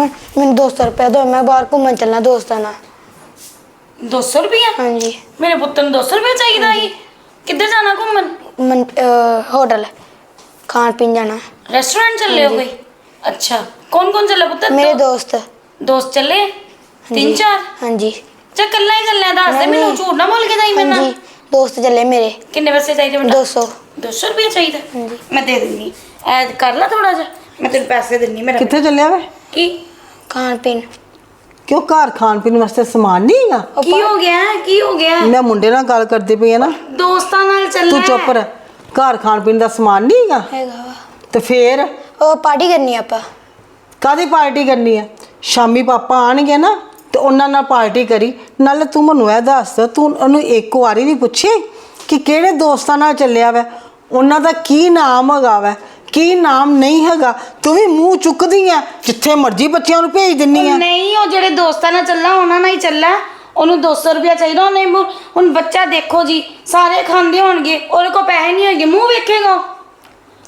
ਮੰਮਾ ਮੈਨੂੰ 200 ਰੁਪਏ ਦਿਓ ਮੈਂ ਬਾਹਰ ਘੁੰਮਣ ਚੱਲਣਾ ਦੋਸਤਾਂ ਨਾਲ। 200 ਰੁਪਇਆ? ਹਾਂਜੀ। ਮੇਰੇ ਪੁੱਤ ਨੂੰ 200 ਰੁਪਇਆ ਚਾਹੀਦਾ ਸੀ। ਕਿੱਧਰ ਜਾਣਾ ਘੁੰਮਣ? ਮਨ ਅਹ, ਹੋਟਲ। ਖਾਣ ਪੀਣ ਜਾਣਾ। ਰੈਸਟੋਰੈਂਟ ਚੱਲੇ ਹੋ ਕੋਈ? ਅੱਛਾ। ਕੌਣ ਕੌਣ ਚੱਲੇ ਪੁੱਤ? ਮੇਰੇ ਦੋ- ਦੋਸਤ। ਦੋਸਤ ਚੱਲੇ? ਤਿੰਨ। ਚਾਰ? ਹਾਂਜੀ। ਚਾ ਕੱਲਾ ਹੀ ਚੱਲਿਆ ਦੱਸ ਦੇ ਨਹੀਂ, ਮੈਨੂੰ ਨਹੀਂ। ਝੂਠ ਨਾ ਬੋਲ ਕੇ ਜਾਈ ਮੇਰੇ ਨਾਲ। ਹਾਂਜੀ। ਦੋਸਤ ਚੱਲੇ ਮੇਰੇ। ਕਿੰਨੇ ਪੈਸੇ ਚਾਹੀਦੇ ਬੇਟਾ? 200 200 ਰੁਪਇਆ ਚਾਹੀਦਾ। ਹਾਂਜੀ। ਮੈਂ ਦੇ ਦਿੰਦੀ ਐਡ ਕਰ ਲਾ ਥੋੜਾ ਜਿਹਾ। ਮੈਂ ਤੈਨੂੰ ਪੈਸੇ ਦਿੰਨੀ ਮੇਰਾ ਕਿੱਥੇ ਚੱਲਿਆ ਵੇ? ਕੀ? ਖਾਣ ਪੀਣ। ਕਿਉਂ ਘਰ ਖਾਣ ਪੀਣ ਵਾਸਤੇ ਸਮਾਨ ਨਹੀਂ ਹੈਗਾ? ਕੀ ਹੋ ਗਿਆ? ਕੀ ਹੋ ਗਿਆ? ਮੈਂ ਮੁੰਡੇ ਨਾਲ ਗੱਲ ਕਰਦੀ ਪਈ ਆ ਨਾ। ਦੋਸਤਾਂ ਨਾਲ ਚੱਲਣਾ ਤੂੰ ਚੁੱਪ ਰਹਿ। ਘਰ ਖਾਣ ਪੀਣ ਦਾ ਸਮਾਨ ਨਹੀਂ ਹੈਗਾ। ਹੈਗਾ ਵਾ। ਤੇ ਫੇਰ? ਉਹ ਪਾਰਟੀ ਕਰਨੀ ਆਪਾਂ। ਕਾਦੀ ਪਾਰਟੀ ਕਰਨੀ ਹੈ ਸ਼ਾਮੀ ਪਾਪਾ ਆਣਗੇ ਨਾ ਤੇ ਉਹਨਾਂ ਨਾਲ ਪਾਰਟੀ ਕਰੀ। ਨਾਲੇ ਤੂੰ ਮੈਨੂੰ ਇਹ ਦੱਸ ਤੂੰ ਉਹਨੂੰ ਇੱਕ ਵਾਰੀ ਵੀ ਪੁੱਛੇ ਕਿ ਕਿਹੜੇ ਦੋਸਤਾਂ ਨਾਲ ਚੱਲਿਆ ਵੈ? ਉਹਨਾਂ ਦਾ ਕੀ ਨਾਮ ਹੈਗਾ ਵੈ? ਕੀ ਨਾਮ ਨਹੀਂ ਹੈਗਾ? ਤੂੰ ਵੀ ਮੂੰਹ ਚੁੱਕਦੀ ਆ ਜਿੱਥੇ ਮਰਜ਼ੀ ਬੱਚਿਆਂ ਨੂੰ ਭੇਜ ਦਿੰਨੀ ਆ ਨਹੀਂ ਉਹ ਜਿਹੜੇ ਦੋਸਤਾਂ ਨਾਲ ਚੱਲਾ ਉਹਨਾਂ ਨਾਲ ਹੀ ਚੱਲਾ। ਉਹਨੂੰ 200 ਰੁਪਇਆ ਚਾਹੀਦਾ ਉਹਨੇ ਮੂੰਹ- ਹੁਣ ਬੱਚਾ ਦੇਖੋ ਜੀ ਸਾਰੇ ਖਾਂਦੇ ਹੋਣਗੇ ਉਹਦੇ ਕੋਲ ਪੈਸੇ ਨਹੀਂ ਹੋਣਗੇ ਮੂੰਹ ਵੇਖੇਗਾ।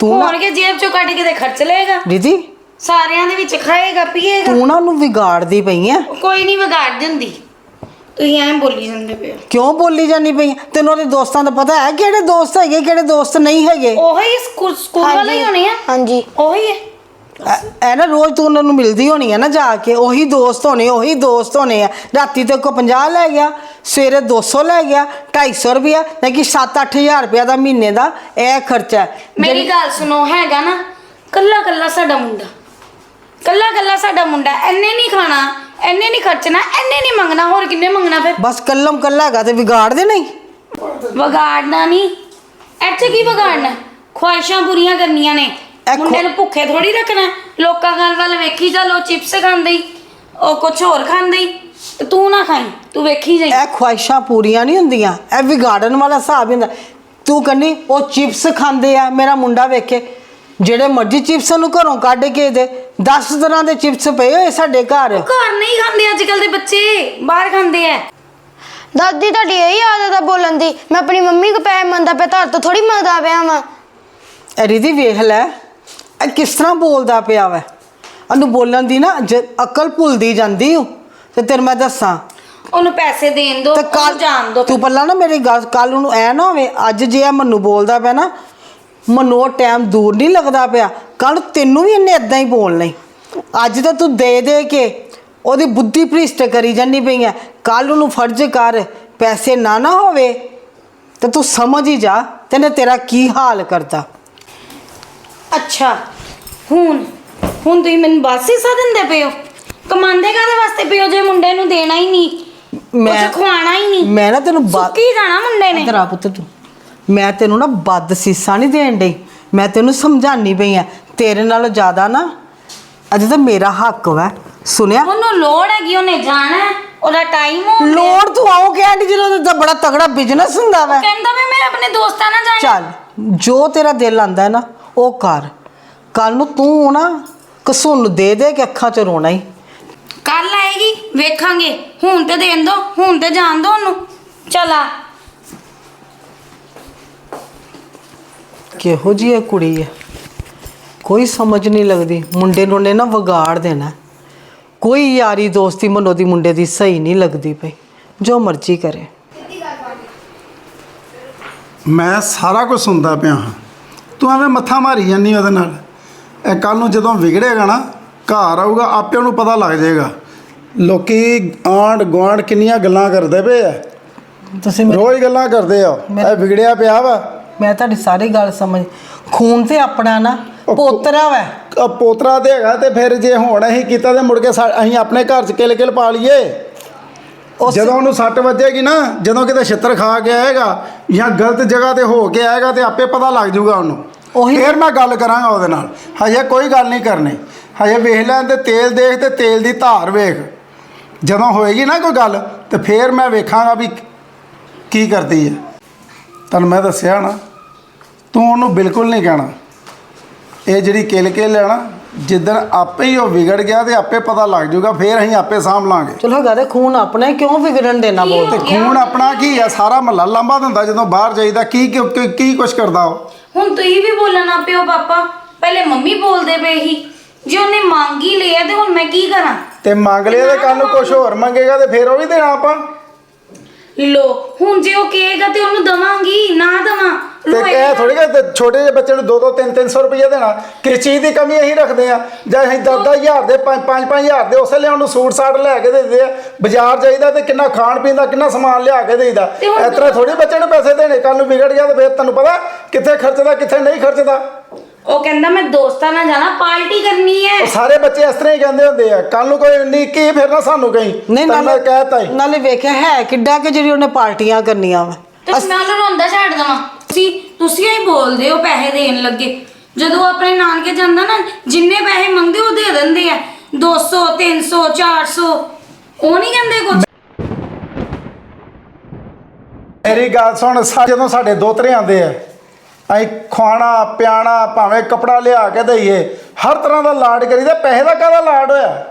ਤੂੰ ਨਾ ਹੋਣਗੇ ਜੇਬ ਚੋਂ ਕੱਢ ਕੇ ਤੇ ਖਰਚ ਲਏਗਾ। ਦੀਦੀ। ਸਾਰਿਆਂ ਦੇ ਵਿੱਚ ਖਾਏਗਾ ਪੀਏਗਾ। ਤੂੰ ਨਾ ਉਹਨੂੰ ਵਿਗਾੜਦੀ ਪਈ ਆ ਕੋਈ ਨਹੀਂ ਵਿਗਾੜ ਦਿੰਦੀ ਤੁਸੀਂ ਐਂ ਬੋਲੀ ਜਾਂਦੇ ਪਏ ਹੋ। ਕਿਉਂ ਬੋਲੀ ਜਾਂਦੀ ਪਈ? ਤੈਨੂੰ ਉਹਦੇ ਦੋਸਤਾਂ ਦਾ ਪਤਾ ਹੈ ਕਿਹੜੇ ਦੋਸਤ ਹੈਗੇ ਕਿਹੜੇ ਦੋਸਤ ਨਹੀਂ ਹੈਗੇ? ਉਹੀ ਸਕੂਲ ਸਕੂਲ ਵਾਲੇ ਹੀ ਹੋਣੇ ਆ। ਹਾਂਜੀ। ਉਹੀ ਹੈ। ਐ- ਐ ਨਾ ਰੋਜ਼ ਤੂੰ ਉਹਨਾਂ ਨੂੰ ਮਿਲਦੀ ਹੋਣੀ ਹੈ ਨਾ ਜਾ ਕੇ ਉਹੀ ਦੋਸਤ ਹੋਣੇ ਉਹੀ ਦੋਸਤ ਹੋਣੇ ਆ। ਰਾਤੀ ਤੇ ਕੋ 50 ਲੈ ਗਿਆ ਸਵੇਰੇ 200 ਲੈ ਗਿਆ 250 ਰੁਪਿਆ ਨਾ ਕਿ 7-8000 ਰੁਪਇਆ ਦਾ ਮਹੀਨੇ ਦਾ ਇਹ ਖਰਚਾ ਹੈ। ਮੇਰੀ ਗੱਲ ਸੁਣੋ ਹੈਗਾ ਨਾ ਕੱਲਾ ਕੱਲਾ ਸਾਡਾ ਮੁੰਡਾ। ਕੱਲਾ ਕੱਲਾ ਸਾਡਾ ਮੁੰਡਾ ਐਨੇ ਨਹੀਂ ਖਾਣਾ। ਐਨੇ ਨਹੀਂ ਖਰਚਣਾ ਐਨੇ ਨਹੀਂ ਮੰਗਣਾ ਹੋਰ ਕਿੰਨੇ ਮੰਗਣਾ ਫਿਰ? ਬਸ ਕੱਲਮ ਕੱਲਾ ਹੈਗਾ ਤੇ ਵਿਗਾੜ ਦੇ ਨਹੀਂ। ਵਿਗਾੜਨਾ ਨਹੀਂ। ਇੱਥੇ ਕੀ ਵਿਗਾੜਨਾ? ਖੁਆਇਸ਼ਾਂ ਪੂਰੀਆਂ ਕਰਨੀਆਂ ਨੇ। ਇਹ ਖੁ- ਮੁੰਡੇ ਨੂੰ ਭੁੱਖੇ ਥੋੜੀ ਰੱਖਣਾ। ਲੋਕਾਂ ਗੱਲ ਵੱਲ ਵੇਖੀ ਚੱਲੋ ਚਿਪਸ ਖਾਂਦੇ ਹੀ ਉਹ ਕੁਝ ਹੋਰ ਖਾਂਦੇ। ਹੀ ਤੇ ਤੂੰ ਨਾ ਖਾਈ ਤੂੰ ਵੇਖੀ ਜਾਈ। ਇਹ ਖੁਆਇਸ਼ਾਂ ਪੂਰੀਆਂ ਨਹੀਂ ਹੁੰਦੀਆਂ। ਇਹ ਵਿਗਾੜਨ ਵਾਲਾ ਹਿਸਾਬ ਹੀ ਹੁੰਦਾ। ਤੂੰ ਕਹਿੰਦੀ ਉਹ ਚਿਪਸ ਖਾਂਦੇ ਆ ਮੇਰਾ ਮੁੰਡਾ ਵੇਖੇ। ਜਿਹੜੇ ਮਰਜ਼ੀ ਚਿਪਸ ਨੂੰ ਘਰੋਂ ਕੱਢ ਕੇ ਦੇ 10 ਤਰ੍ਹਾਂ ਦੇ ਚਿਪਸ ਪਏ ਹੋਏ ਸਾਡੇ ਘਰ। ਘਰ ਨਹੀਂ ਖਾਂਦੇ ਅੱਜ ਕੱਲ ਦੇ ਬੱਚੇ ਬਾਹਰ ਖਾਂਦੇ ਆ ਦਾਦੀ ਤੁਹਾਡੀ ਇਹੀ ਆਦਤ ਆ ਬੋਲਣ ਦੀ ਮੈਂ ਆਪਣੀ ਮੰਮੀ ਕੋ ਪੈਸੇ ਮੰਗਦਾ ਪਿਆ ਤੁਹਾਡੇ ਤੋਂ ਥੋੜੀ ਮੰਗਦਾ ਪਿਆ ਵਾਂ। ਇਹ ਰਿਧੀ ਵੇਖ ਲੈ ਇਹ ਕਿਸ ਤਰ੍ਹਾਂ ਬੋਲਦਾ ਪਿਆ ਵੈ। ਉਹਨੂੰ ਬੋਲਣ ਦੀ ਨਾ ਜ- ਅਕਲ ਭੁੱਲਦੀ ਜਾਂਦੀ ਓ। ਤੇ ਤੈਨੂੰ ਮੈਂ ਦੱਸਾਂ ਉਹਨੂੰ ਪੈਸੇ ਦੇਣ ਦੋ ਤੇ ਕੱਲ ਜਾਣ ਦੋ ਤੂੰ ਪੱਲਾ ਨਾ ਮੇਰੀ ਗੱਲ ਕੱਲ ਨੂੰ ਐ ਨਾ ਹੋਵੇ ਅੱਜ ਜੇ ਇਹ ਮੈਨੂੰ ਬੋਲਦਾ ਪਿਆ ਨਾ ਮੈਨੂੰ ਟਾਈਮ ਦੂਰ ਨਹੀਂ ਲੱਗਦਾ ਪਿਆ। ਕੱਲ ਤੈਨੂੰ ਵੀ ਇਹਨੇ ਇਦਾਂ ਹੀ ਬੋਲਣਾ ਈ। ਅੱਜ ਤਾਂ ਤੂੰ ਦੇ ਦੇ ਕੇ ਉਹਦੀ ਬੁੱਧੀ ਭ੍ਰਿਸ਼ਟ ਕਰੀ ਜਾਂਦੀ ਪਈ ਐ। ਕੱਲ ਨੂੰ ਫਰਜ਼ ਕਰ ਪੈਸੇ ਨਾ ਨਾ ਹੋਵੇ ਤੇ ਤੂੰ ਸਮਝ ਹੀ ਜਾ ਤੈਨੇ ਤੇਰਾ ਕੀ ਹਾਲ ਕਰਦਾ ਅੱਛਾ ਹੁਣ ਹੁਣ ਤੁਸੀਂ ਮੈਨੂੰ ਬਸ ਹਿੱਸਾ ਦਿੰਦੇ ਪਏ ਹੋ? ਕਮਾਉਂਦੇ ਕਾਦੇ ਵਾਸਤੇ ਪਏ ਹੋ ਜੇ ਮੁੰਡੇ ਨੂੰ ਦੇਣਾ ਹੀ ਨਹੀਂ? ਮੈਂ ਖਵਾਣਾ ਹੀ ਨਹੀਂ? ਮੈਂ ਨਾ ਤੈਨੂੰ ਬਾ- ਸੁੱਕੀ ਜਾਣਾ ਮੁੰਡੇ ਨੇ। ਇੱਧਰ ਆ ਪੁੱਤ ਤੂੰ। ਮੈਂ ਤੈਨੂੰ ਨਾ ਬੱਦ ਸੀਸਾ ਨਹੀਂ ਦੇਣ ਡਈ। ਮੈਂ ਤੈਨੂੰ ਸਮਝਾਣੀ ਪਈ ਆ। ਤੇਰੇ ਨਾਲੋਂ ਜ਼ਿਆਦਾ ਨਾ ਅੱਜ ਤਾਂ ਮੇਰਾ ਹੱਕ ਵਾ। ਸੁਣਿਆ? ਉਹਨੂੰ ਲੋੜ ਹੈਗੀ ਉਹਨੇ ਜਾਣਾ ਹੈ, ਉਹਦਾ ਟਾਈਮ ਹੋ ਗਿਆ। ਲੋੜ ਤੂੰ ਆਉ ਕਹਿੰਦੀ ਜਦੋਂ ਉਹਦਾ ਬੜਾ ਤਗੜਾ ਬਿਜ਼ਨਸ ਹੁੰਦਾ ਵਾ। ਕਹਿੰਦਾ ਵੀ ਮੈਂ ਆਪਣੇ ਦੋਸਤਾਂ ਨਾਲ ਜਾਣਾ। ਚੱਲ ਜੋ ਤੇਰਾ ਦਿਲ ਆਂਦਾ ਹੈ ਨਾ ਉਹ ਕਰ। ਕੱਲ ਨੂੰ ਤੂੰ ਨਾ ਕਸੁੰਨ ਦੇ ਦੇ ਕੇ ਅੱਖਾਂ 'ਚ ਰੋਣਾ ਹੀ ਕੱਲ ਆਏਗੀ ਵੇਖਾਂਗੇ। ਹੁਣ ਤੇ ਦੇਣ ਦੋ ਹੁਣ ਤੇ ਜਾਣ ਦੋ ਉਹਨੂੰ। ਚਲਾ ਕਿਹੋ ਜੀ ਇਹ ਕੁੜੀ ਹੈ ਕੋਈ ਸਮਝ ਨਹੀਂ ਲੱਗਦੀ। ਮੁੰਡੇ ਨੂੰ ਨੇ ਨਾ ਵਿਗਾੜ ਦੇਣਾ। ਕੋਈ ਯਾਰੀ ਦੋਸਤੀ ਮਨੋ ਦੀ ਮੁੰਡੇ ਦੀ ਸਹੀ ਨਹੀਂ ਲੱਗਦੀ ਪਈ। ਜੋ ਮਰਜ਼ੀ ਕਰੇ। ਮੈਂ ਸਾਰਾ ਕੁਝ ਸੁਣਦਾ ਪਿਆ ਹਾਂ। ਤੂੰ ਐਵੇਂ ਮੱਥਾ ਮਾਰੀ ਜਾਂਦੀ ਉਹਦੇ ਨਾਲ। ਇਹ ਕੱਲ ਨੂੰ ਜਦੋਂ ਵਿਗੜੇਗਾ ਨਾ ਘਰ ਆਊਗਾ ਆਪੇ ਉਹਨੂੰ ਪਤਾ ਲੱਗ ਜਾਏਗਾ। ਲੋਕੀ ਆਂਡ ਗੁਆਂਢ ਕਿੰਨੀਆਂ ਗੱਲਾਂ ਕਰਦੇ ਪਏ ਆ। ਤੁਸੀਂ ਰੋਜ਼ ਗੱਲਾਂ ਕਰਦੇ ਆ। ਇਹ ਵਿਗੜਿਆ ਪਿਆ ਵਾ। ਮੈਂ ਤੁਹਾਡੀ ਸਾਰੀ ਗੱਲ ਸਮਝ ਖੂਨ ਤੇ ਆਪਣਾ ਨਾ ਪੋਤਰਾ ਵੈ। ਆ ਪੋਤਰਾ ਤੇ ਹੈਗਾ ਤੇ ਫਿਰ ਜੇ ਹੁਣ ਅਸੀਂ ਕੀਤਾ ਤੇ ਮੁੜ ਕੇ ਸਾ- ਅਸੀਂ ਆਪਣੇ ਘਰ 'ਚ ਕਿਲ ਕਿਲ ਪਾ ਲਈਏ। ਉਸ ਜਦੋਂ ਉਹਨੂੰ ਸੱਟ ਵੱਜੇਗੀ ਨਾ ਜਦੋਂ ਕਿਤੇ ਛਿੱਤਰ ਖਾ ਕੇ ਆਏਗਾ ਜਾਂ ਗਲਤ ਜਗ੍ਹਾ ਤੇ ਹੋ ਕੇ ਆਏਗਾ ਤੇ ਆਪੇ ਪਤਾ ਲੱਗ ਜਾਊਗਾ ਉਹਨੂੰ। ਉਹੀ- ਫਿਰ ਮੈਂ ਗੱਲ ਕਰਾਂਗਾ ਉਹਦੇ ਨਾਲ। ਹਜੇ ਕੋਈ ਗੱਲ ਨਹੀਂ ਕਰਨੀ। ਹਜੇ ਵੇਖ ਲੈਣ ਤੇ ਤੇਲ ਦੇਖ ਤੇ ਤੇਲ ਦੀ ਧਾਰ ਵੇਖ। ਜਦੋਂ ਹੋਏਗੀ ਨਾ ਕੋਈ ਗੱਲ ਤੇ ਫਿਰ ਮੈਂ ਵੇਖਾਂਗਾ ਵੀ ਕੀ ਕਰਦੀ ਹੈ। ਤੁਹਾਨੂੰ ਮੈਂ ਦੱਸਿਆ ਨਾ ਤੂੰ ਉਹਨੂੰ ਬਿਲਕੁਲ ਨਹੀਂ ਕਹਿਣਾ। ਇਹ ਜਿਹੜੀ ਕਿਲ ਕੇ ਲੈਣਾ ਜਿੱਦਣ ਆਪੇ ਹੀ ਉਹ ਵਿਗੜ ਗਿਆ ਤੇ ਆਪੇ ਪਤਾ ਲੱਗ ਜਾਊਗਾ ਫਿਰ ਅਸੀਂ ਆਪੇ ਸਾਂਭ ਲਾਂਗੇ। ਚਲੋ ਤੇ ਖੂਨ ਆਪਣਾ ਹੈ, ਕਿਉਂ ਵਿਗੜਨ ਦੇਣਾ ਬੋਲ? ਤੇ ਖੂਨ ਆਪਣਾ ਕੀ ਆ? ਸਾਰਾ ਮਹੱਲਾ ਲੰਬਾ ਦਿੰਦਾ ਜਦੋਂ ਬਾਹਰ ਜਾਈਦਾ ਕੀ ਕੀ- ਕੀ ਕੀ ਕੁਛ ਕਰਦਾ ਉਹ? ਹੁਣ ਤੁਸੀਂ ਵੀ ਬੋਲਣਾ ਪਿਓ ਪਾਪਾ। ਪਹਿਲੇ ਮੰਮੀ ਬੋਲਦੇ ਪਏ ਸੀ। ਜੇ ਉਹਨੇ ਮੰਗ ਹੀ ਲਿਆ ਤੇ ਹੁਣ ਮੈਂ ਕੀ ਕਰਾਂ? ਤੇ ਮੰਗ ਲਿਆ ਤੇ ਕੱਲ ਨੂੰ ਕੁਝ ਹੋਰ ਮੰਗੇਗਾ ਤੇ ਫਿਰ ਉਹ ਵੀ ਦੇਣਾ ਆਪਾਂ। ਲੋ ਹੁਣ ਜੇ ਉਹ ਕਹੇਗਾ ਤੇ ਉਹਨੂੰ ਦਵਾਂਗੀ ਨਾ ਦਵਾਂ। ਤੇ ਇਹ ਥੋੜੀ ਕਿ ਛੋਟੇ ਜਿਹੇ ਬੱਚੇ ਨੂੰ 2-2 3-300 ਰੁਪਏ ਦੇਣਾ। ਕਿਸ ਚੀਜ਼ ਦੀ ਕਮੀ ਅਸੀਂ ਰੱਖਦੇ ਆ। ਜਾਂ ਅਸੀਂ 10-10000 ਦੇ 5-5000 ਦੇ ਉਸੇ ਲਿਆਉਣ ਨੂੰ ਸੂਟ ਸਾਟ ਲੈ ਕੇ ਦੇ ਦਿੰਦੇ ਆ। ਬਾਜ਼ਾਰ ਜਾਈਦਾ ਤੇ ਕਿੰਨਾ ਖਾਣ ਪੀਣ ਦਾ ਕਿੰਨਾ ਸਮਾਨ ਲਿਆ ਕੇ ਦੇਈਦਾ। ਇਸ ਤਰ੍ਹਾਂ ਥੋੜੀ ਬੱਚੇ ਨੂੰ ਪੈਸੇ ਦੇਣੇ। ਕੱਲ ਨੂੰ ਵਿਗੜ ਗਿਆ ਤੇ ਫਿਰ ਤੈਨੂੰ ਪਤਾ ਕਿੱਥੇ ਖਰਚਦਾ ਕਿੱਥੇ ਨਹੀਂ ਖਰਚਦਾ। ਉਹ ਕਹਿੰਦਾ ਮੈਂ ਦੋਸਤਾਂ ਨਾਲ ਜਾਣਾ ਪਾਰਟੀ ਕਰਨੀ ਹੈ। ਉਹ ਸਾਰੇ ਬੱਚੇ ਇਸ ਤਰ੍ਹਾਂ ਹੀ ਕਹਿੰਦੇ ਹੁੰਦੇ ਆ ਕੱਲ ਨੂੰ ਕੋਈ ਉਨੀ ਕੀ ਫਿਰ ਨਾ ਸਾਨੂੰ ਕਹੀਂ। ਨਹੀਂ ਤੈਨੂੰ ਮੈਂ ਕਹਿਤਾ ਹੀ। ਨਾਲੇ ਵੇਖਿਆ ਹੈ ਕਿੱਡਾ ਕਿ ਜਿਹੜੀ ਉਹਨੇ ਪਾਰਟੀਆਂ ਕਰਨੀਆਂ ਵਾ। ਤੇ ਮੈਂ ਉਹਨੂੰ ਰੋਂਦਾ ਛੱਡ ਦਵਾਂ। ਤੁਸੀਂ ਤੁਸੀਂ ਹੀ ਬੋਲਦੇ ਹੋ ਪੈਸੇ ਦੇਣ ਲੱਗੇ। ਜਦੋਂ ਆਪਣੇ ਨਾਨਕੇ ਜਾਂਦਾ ਨਾ ਜਿੰਨੇ ਪੈਸੇ ਮੰਗਦੇ ਉਹ ਦੇ ਦਿੰਦੇ ਆ। 200 300 400 ਉਹ ਨਹੀਂ ਕਹਿੰਦੇ ਕੁਝ ਮੇਰੀ ਗੱਲ ਸੁਣ ਸਾ- ਜਦੋਂ ਸਾਡੇ ਦੋਤਰੇ ਆਉਂਦੇ ਆ ਅਸੀਂ ਖਵਾਣਾ ਪਿਆਣਾ ਭਾਵੇਂ ਕਪੜਾ ਲਿਆ ਕੇ ਦਈਏ ਹਰ ਤਰ੍ਹਾਂ ਦਾ ਲਾਡ ਕਰੀਦਾ। ਪੈਸੇ ਦਾ ਕਾਹਦਾ ਲਾਡ ਹੋਇਆ?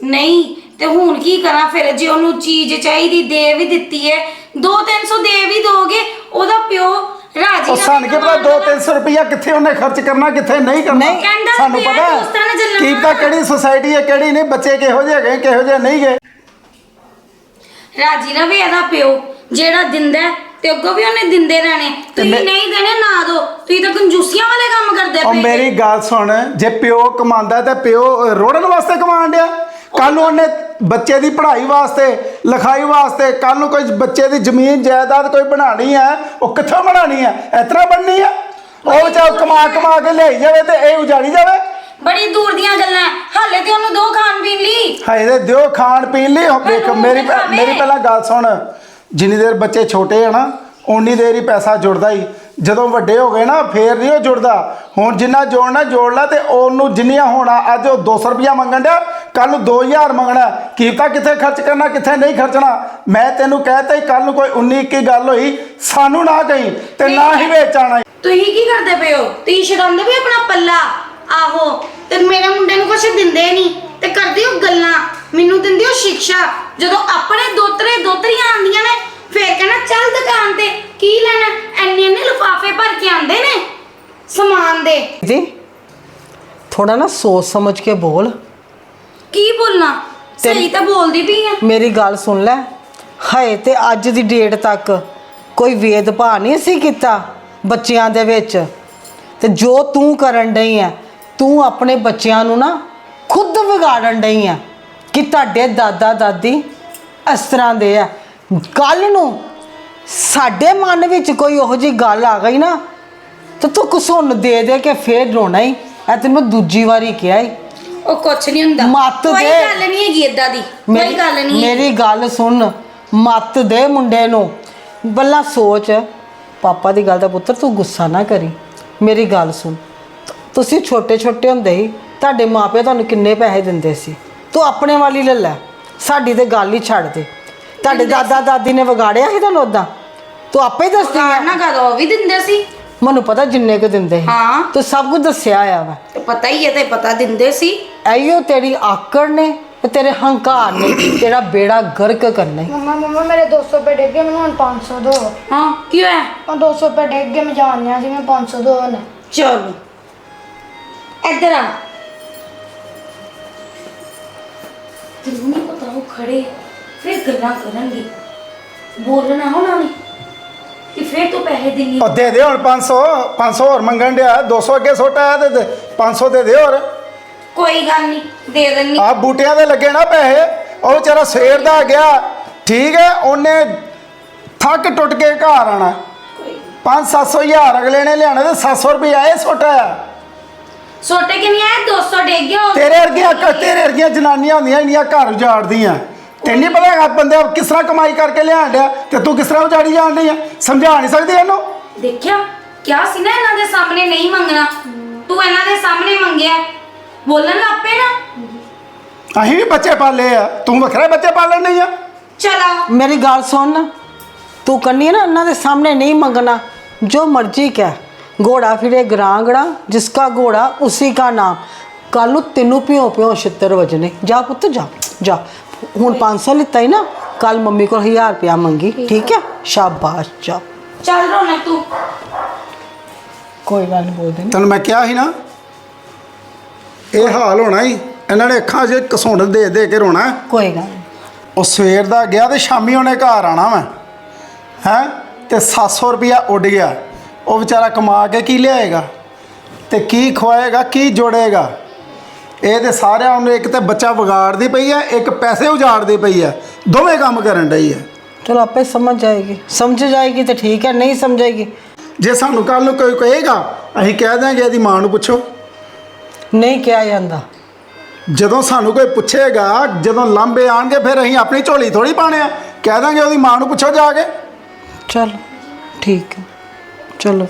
ਨਹੀਂ ਤੇ ਹੁਣ ਕੀ ਕਰਾਂ ਫਿਰ? ਜੇ ਉਹਨੂੰ ਚੀਜ਼ ਚਾਹੀਦੀ ਦੇ ਵੀ ਦਿੱਤੀ ਹੈ। 2-300 ਦੇ ਵੀ ਦੋਗੇ ਉਹਦਾ ਪਿਓ ਰਾਜੀ ਉਹ ਸਾਨੂੰ ਕੀ ਪਤਾ ਮੰਗਦਾ 2-300 ਰੁਪਈਆ ਕਿੱਥੇ ਉਹਨੇ ਖਰਚ ਕਰਨਾ ਕਿੱਥੇ ਨਹੀਂ ਕਰਨਾ? ਨਹੀਂ। ਕਹਿੰਦਾ ਸਾਨੂੰ ਪਿਆ ਪਤਾ ਦੋਸਤਾਂ ਨਾਲ ਚੱਲਣਾ। ਕੀ ਪਤਾ ਕਿਹੜੀ ਸੁਸਾਇਟੀ ਹੈ ਕਿਹੜੀ ਨਹੀਂ ਬੱਚੇ ਕਿਹੋ ਜਿਹੇ ਹੈਗੇ ਕਿਹੋ ਜਿਹੇ ਨਹੀਂ ਗਏ ਰਾਜੀ ਰਵੇ ਇਹਦਾ ਪਿਓ ਜਿਹੜਾ ਦਿੰਦਾ ਹੈ, ਤੇ ਅੱਗੋਂ ਵੀ ਉਹਨੇ ਦਿੰਦੇ ਰਹਿਣੇ। ਤੁਸੀਂ ਨਹੀਂ ਦੇਣੇ ਨਾ ਦੋ। ਤੁਸੀਂ ਤਾਂ ਕੰਜੂਸੀਆਂ ਵਾਲੇ ਕੰਮ ਕਰਦੇ ਉਹ ਪਏ ਮੇਰੀ ਗੱਲ ਸੁਣ ਜੇ ਪਿਓ ਕਮਾਉਂਦਾ ਤੇ ਪਿਓ ਰੋੜਨ ਵਾਸਤੇ ਕਮਾਉਣ ਡਿਆ। ਕੱਲ ਨੂੰ ਉਹਨੇ ਬੱਚੇ ਦੀ ਪੜ੍ਹਾਈ ਵਾਸਤੇ ਲਿਖਾਈ ਵਾਸਤੇ ਕੱਲ ਨੂੰ ਕੋਈ ਬੱਚੇ ਦੀ ਜ਼ਮੀਨ ਜਾਇਦਾਦ ਕੋਈ ਬਣਾਣੀ ਹੈ ਉਹ ਕਿੱਥੋਂ ਬਣਾਣੀ ਹੈ? ਇਸ ਤਰ੍ਹਾਂ ਬਣਨੀ ਹੈ। ਉਹ ਵਿਚਾਰ ਕਮਾ ਕਮਾ ਕੇ ਲਿਆਈ ਜਾਵੇ ਤੇ ਇਹ ਉਜਾੜੀ ਜਾਵੇ। ਬੜੀ ਦੂਰ ਦੀਆਂ ਗੱਲਾਂ ਹੈ। ਹਾਲੇ ਤੇ ਉਹਨੂੰ ਦੋ ਖਾਣ ਪੀਣ ਲਈ। ਹਾਏ ਦੇ ਦਿਓ ਖਾਣ ਪੀਣ ਲਈ। ਉਹ ਵੇਖ ਮੇਰੀ। ਮੇਰੀ ਪਹਿਲਾਂ ਗੱਲ ਸੁਣ। ਜਿੰਨੀ ਦੇਰ ਬੱਚੇ ਛੋਟੇ ਆ ਨਾ ਓਨੀ ਦੇਰ ਹੀ ਪੈਸਾ ਜੁੜਦਾ ਹੀ ਜਦੋਂ ਵੱਡੇ ਹੋ ਗਏ ਨਾ ਫੇਰ ਨਹੀਂ ਉਹ ਜੁੜਦਾ। ਹੁਣ ਜਿੰਨਾ ਜੋੜਨਾ ਜੋੜ ਲਾ ਤੇ ਉਹਨੂੰ ਜਿੰਨੀਆਂ ਹੋਣਾ ਅੱਜ ਉਹ 200 ਰੁਪਿਆ ਮੰਗਣ ਡਿਆ ਕੱਲ ਨੂੰ 2000 ਮੰਗਣਾ। ਕੀਪਤਾ ਕਿੱਥੇ ਖਰਚ ਕਰਨਾ ਕਿੱਥੇ ਨਹੀਂ ਖਰਚਣਾ? ਮੈਂ ਤੈਨੂੰ ਕਹਿਤਾ ਹੀ ਕੱਲ ਨੂੰ ਕੋਈ 19 21 ਗੱਲ ਹੋਈ ਸਾਨੂੰ ਨਾ ਕਹੀਂ ਤੇ ਨਾ ਹੀ ਵਿੱਚ ਆਣਾ ਤੁਸੀਂ ਕੀ ਕਰਦੇ ਪਏ ਹੋ? ਤੁਸੀਂ ਛਡਾਉਂਦੇ ਵੀ ਆਪਣਾ ਪੱਲਾ? ਆਹੋ ਤੇ ਮੇਰੇ ਮੁੰਡੇ ਨੂੰ ਕੁਛ ਦਿੰਦੇ ਨਹੀਂ ਤੇ ਕਰਦੇ ਹੋ ਗੱਲਾਂ? ਮੈਨੂੰ ਦਿੰਦੇ ਹੋ ਸਿੱਖਿਆ ਜਦੋਂ ਆਪਣੇ ਦੋਤਰੇ ਦੋਤਰੀਆਂ ਆਉਂਦੀਆਂ ਨੇ ਫੇਰ ਕਹਿਣਾ ਚੱਲ ਦੁਕਾਨ ਤੇ ਕੀ ਲੈਣਾ? ਐਨੇ ਐਨੇ ਲਿਫਾਫੇ ਭਰ ਕੇ ਆਉਂਦੇ ਨੇ ਸਮਾਨ ਦੇ। ਜੀ ਥੋੜਾ ਨਾ ਸੋਚ ਸਮਝ ਕੇ ਬੋਲ। ਕੀ ਬੋਲਣਾ? ਸਹੀ ਤਾਂ ਬੋਲਦੀ ਪਈ ਆ। ਮੇਰੀ ਗੱਲ ਸੁਣ ਲੈ। ਹਾਏ ਤੇ ਅੱਜ ਦੀ ਡੇਟ ਤੱਕ ਕੋਈ ਵੇਦ ਭਾ ਨਹੀਂ ਸੀ ਕੀਤਾ ਬੱਚਿਆਂ ਦੇ ਵਿੱਚ। ਤੇ ਜੋ ਤੂੰ ਕਰਨ ਡਈ ਆ ਤੂੰ ਆਪਣੇ ਬੱਚਿਆਂ ਨੂੰ ਨਾ ਖੁਦ ਵਿਗਾੜਨ ਡਈ ਆ ਕਿ ਤੁਹਾਡੇ ਦਾਦਾ ਦਾਦੀ ਇਸ ਤਰ੍ਹਾਂ ਦੇ ਆ। ਕੱਲ ਨੂੰ ਸਾਡੇ ਮਨ ਵਿੱਚ ਕੋਈ ਉਹੋ ਜੀ ਗੱਲ ਆ ਗਈ ਨਾ ਤੇ ਤੂੰ ਕੁਸੁੰਨ ਦੇ ਦੇ ਕੇ ਫੇਰ ਰੋਣਾ ਹੀ ਇਹ ਤੈਨੂੰ ਮੈਂ ਦੂਜੀ ਵਾਰੀ ਕਿਹਾ ਹੀ ਉਹ ਕੁਛ ਨਹੀਂ ਹੁੰਦਾ। ਮੱਤ ਕੋਈ ਦੇ। ਗੱਲ ਨਹੀਂ ਹੈਗੀ ਏਦਾਂ ਦੀ। ਕੋਈ ਗੱਲ ਨਹੀਂ ਮੇਰੀ ਗੱਲ ਸੁਣ। ਮੱਤ ਦੇ ਮੁੰਡੇ ਨੂੰ। ਬੱਲਾ ਸੋਚ। ਪਾਪਾ ਦੀ ਗੱਲ ਦਾ ਪੁੱਤਰ ਤੂੰ ਗੁੱਸਾ ਨਾ ਕਰੀ। ਮੇਰੀ ਗੱਲ ਸੁਣ। ਤੁਸੀਂ ਛੋਟੇ ਛੋਟੇ ਹੁੰਦੇ ਹੀ ਤੁਹਾਡੇ ਮਾਪੇ ਤੁਹਾਨੂੰ ਕਿੰਨੇ ਪੈਸੇ ਦਿੰਦੇ ਸੀ? ਤੂੰ ਆਪਣੇ ਵਾਲੀ ਲੈ ਲੈ। ਸਾਡੀ ਤੇ ਗੱਲ ਹੀ ਛੱਡ ਦੇ। ਤੁਹਾਡੇ ਦਾਦਾ ਦਾਦੀ ਨੇ ਵਿਗਾੜਿਆ ਸੀ ਤੁਹਾਨੂੰ ਉਦਾਂ ਤੂੰ ਆਪੇ ਹੀ ਦੱਸਦੀ ਹੈ ਨਾ ਕਦੋਂ ਉਹ ਵੀ ਦਿੰਦੇ ਸੀ। ਮੈਨੂੰ ਪਤਾ ਜਿੰਨੇ ਕੁ ਦਿੰਦੇ ਸੀ। ਹਾਂ। ਤੂੰ ਸਭ ਕੁਝ ਦੱਸਿਆ ਆ ਵਾ। ਤੇ ਪਤਾ ਹੀ ਹੈ ਤੇ ਪਤਾ ਦਿੰਦੇ ਸੀ। ਐਈਓ ਤੇਰੀ ਆਕੜ ਨੇ ਤੇ ਤੇਰੇ ਹੰਕਾਰ ਨੇ। ਤੇਰਾ ਬੇੜਾ ਗਰਕ ਕਰਨਾ। ਈ। ਮੰਮਾ ਮੰਮਾ ਮੇਰੇ 200 ਰੁਪਏ ਡਿੱਗ ਗਏ ਮੈਨੂੰ ਹੁਣ 500 ਦੋ। ਹਾਂ ਕੀ ਹੋਇਆ? ਉਹ 200 ਰੁਪਏ ਡਿੱਗ ਗਏ ਮੈਂ ਜਾਣਿਆ ਸੀ ਮੈਂ 500 ਦੋ ਨੇ ਚਲੋ। ਇੱਧਰ ਆ। ਤੈਨੂੰ ਨਹੀਂ ਪਤਾ ਉਹ ਖੜੇ ਫਿਰ ਗੱਲਾਂ ਕਰਨਗੇ। ਬੋਲਣਾ ਉਹਨਾਂ ਨੇ ਕਿ ਫਿਰ ਤੂੰ ਪੈਸੇ ਦੇਣੀ ਉਹ ਦੇ ਦੇ ਹੁਣ 500 500 ਹੋਰ ਮੰਗਣ ਡਿਆ। 200 ਅੱਗੇ ਸੁੱਟ ਆਇਆ ਤੇ ਦੇ। 500 ਦੇ ਦੇ ਹੋਰ। ਕੋਈ ਗੱਲ ਨਹੀਂ ਦੇ ਦੇਣੀ ਆ ਬੂਟਿਆਂ ਦੇ ਲੱਗੇ ਨਾ ਪੈਸੇ। ਉਹ ਵਿਚਾਰਾ ਸਵੇਰ ਦਾ ਗਿਆ। ਠੀਕ ਹੈ ਉਹਨੇ ਥੱਕ ਟੁੱਟ ਕੇ ਘਰ ਆਣਾ 5-700 ਹਜ਼ਾਰ ਅਗਲੇ ਨੇ ਲਿਆਣਾ ਤੇ 700 ਰੁਪਏ ਆਏ ਸੁੱਟਿਆ ਸੋਟੇ ਕਿ ਨਹੀਂ ਆਇਆ 200 ਡੇਗ ਗਿਆ। ਉਹ। ਤੇਰੇ ਵਰਗੀਆਂ ਕ- ਤੇਰੇ ਵਰਗੀਆਂ ਜਨਾਨੀਆਂ ਹੁੰਦੀਆਂ ਇੰਨੀਆਂ ਘਰ ਉਜਾੜਦੀਆਂ। ਤੈਨੂੰ ਨਹੀਂ ਪਤਾ ਆ ਬੰਦੇ ਕਿਸ ਤਰ੍ਹਾਂ ਕਮਾਈ ਕਰਕੇ ਲਿਆਣ ਡਿਆ ਤੇ ਤੂੰ ਕਿਸ ਤਰ੍ਹਾਂ ਉਜਾੜੀ ਜਾਣ ਡਈ ਆ? ਸਮਝਾ ਨਹੀਂ ਸਕਦੀ ਇਹਨੂੰ? ਦੇਖਿਆ ਕਿਆ ਸੀ ਨਾ ਇਹਨਾਂ ਦੇ ਸਾਹਮਣੇ ਨਹੀਂ ਮੰਗਣਾ? ਤੂੰ ਇਹਨਾਂ ਦੇ ਸਾਹਮਣੇ ਮੰਗਿਆ। ਬੋਲਣ ਲੱਗ ਪਏ ਨਾ? ਅਸੀਂ ਵੀ ਬੱਚੇ ਪਾਲੇ ਆ। ਤੂੰ ਵੱਖਰੇ ਬੱਚੇ ਪਾਲਣ ਨਹੀਂ ਆ? ਚਲਾ। ਮੇਰੀ ਗੱਲ ਸੁਣ। ਤੂੰ ਕੰਨੀ ਨਾ ਇਹਨਾਂ ਦੇ ਸਾਹਮਣੇ ਨਹੀਂ ਮੰਗਣਾ। ਜੋ ਮਰਜ਼ੀ ਕਹਿ। ਘੋੜਾ ਫਿਰੇ ਗਰਾਂਗੜਾ ਜਿਸਕਾ ਘੋੜਾ ਉसी का ਨਾਮ। ਕੱਲ ਨੂੰ ਤੈਨੂੰ ਪਿਓ ਪਿਓ ਛਿੱਤਰ ਵਜਨੇ ਜਾ ਪੁੱਤ ਜਾ ਜਾ। ਹੁਣ 500 ਲਿੱਤਾ ਹੀ ਨਾ ਕੱਲ ਮੰਮੀ ਕੋਲ 1000 ਰੁਪਇਆ ਮੰਗੀ ਠੀਕ ਹੈ ਸ਼ਾਬਾਸ਼ ਜਾ। ਚੱਲ ਰੋਣਾ ਤੂੰ। ਕੋਈ ਗੱਲ ਨਹੀਂ ਬੋਲਦੇ ਨੀ। ਤੈਨੂੰ ਮੈਂ ਕਿਹਾ ਸੀ ਨਾ ਇਹ ਹਾਲ ਹੋਣਾ ਹੀ ਇਹਨਾਂ ਨੇ ਅੱਖਾਂ 'ਚ ਕਸੁੰਡ ਦੇ ਦੇ ਕੇ ਰੋਣਾ। ਕੋਈ ਗੱਲ ਨਹੀਂ ਉਹ ਸਵੇਰ ਦਾ ਗਿਆ ਤੇ ਸ਼ਾਮੀ ਉਹਨੇ ਘਰ ਆਣਾ ਮੈਂ ਹੈ? ਤੇ 700 ਰੁਪਿਆ ਉੱਡ ਗਿਆ। ਉਹ ਵਿਚਾਰਾ ਕਮਾ ਕੇ ਕੀ ਲਿਆਏਗਾ? ਤੇ ਕੀ ਖਵਾਏਗਾ ਕੀ ਜੋੜੇਗਾ? ਇਹ ਤੇ ਸਾਰਿਆਂ ਨੂੰ ਇੱਕ ਤੇ ਬੱਚਾ ਵਿਗਾੜਦੀ ਪਈ ਹੈ ਇੱਕ ਪੈਸੇ ਉਜਾੜਦੀ ਪਈ ਹੈ। ਦੋਵੇਂ ਕੰਮ ਕਰਨ ਡਈ ਹੈ। ਚਲੋ ਆਪੇ ਸਮਝ ਜਾਏਗੀ। ਸਮਝ ਜਾਏਗੀ ਤੇ ਠੀਕ ਹੈ ਨਹੀਂ ਸਮਝੇਗੀ। ਜੇ ਸਾਨੂੰ ਕੱਲ ਨੂੰ ਕੋਈ ਕਹੇਗਾ ਅਸੀਂ ਕਹਿ ਦਾਂਗੇ ਇਹਦੀ ਮਾਂ ਨੂੰ ਪੁੱਛੋ। ਨਹੀਂ ਕਿਹਾ ਜਾਂਦਾ। ਜਦੋਂ ਸਾਨੂੰ ਕੋਈ ਪੁੱਛੇਗਾ ਜਦੋਂ ਲਾਂਬੇ ਆਣਗੇ ਫਿਰ ਅਸੀਂ ਆਪਣੀ ਝੋਲੀ ਥੋੜੀ ਪਾਣੇ ਆ। ਕਹਿ ਦਾਂਗੇ ਉਹਦੀ ਮਾਂ ਨੂੰ ਪੁੱਛੋ ਜਾ ਕੇ। ਚਲੋ ਠੀਕ ਹੈ। ਚਲੋ।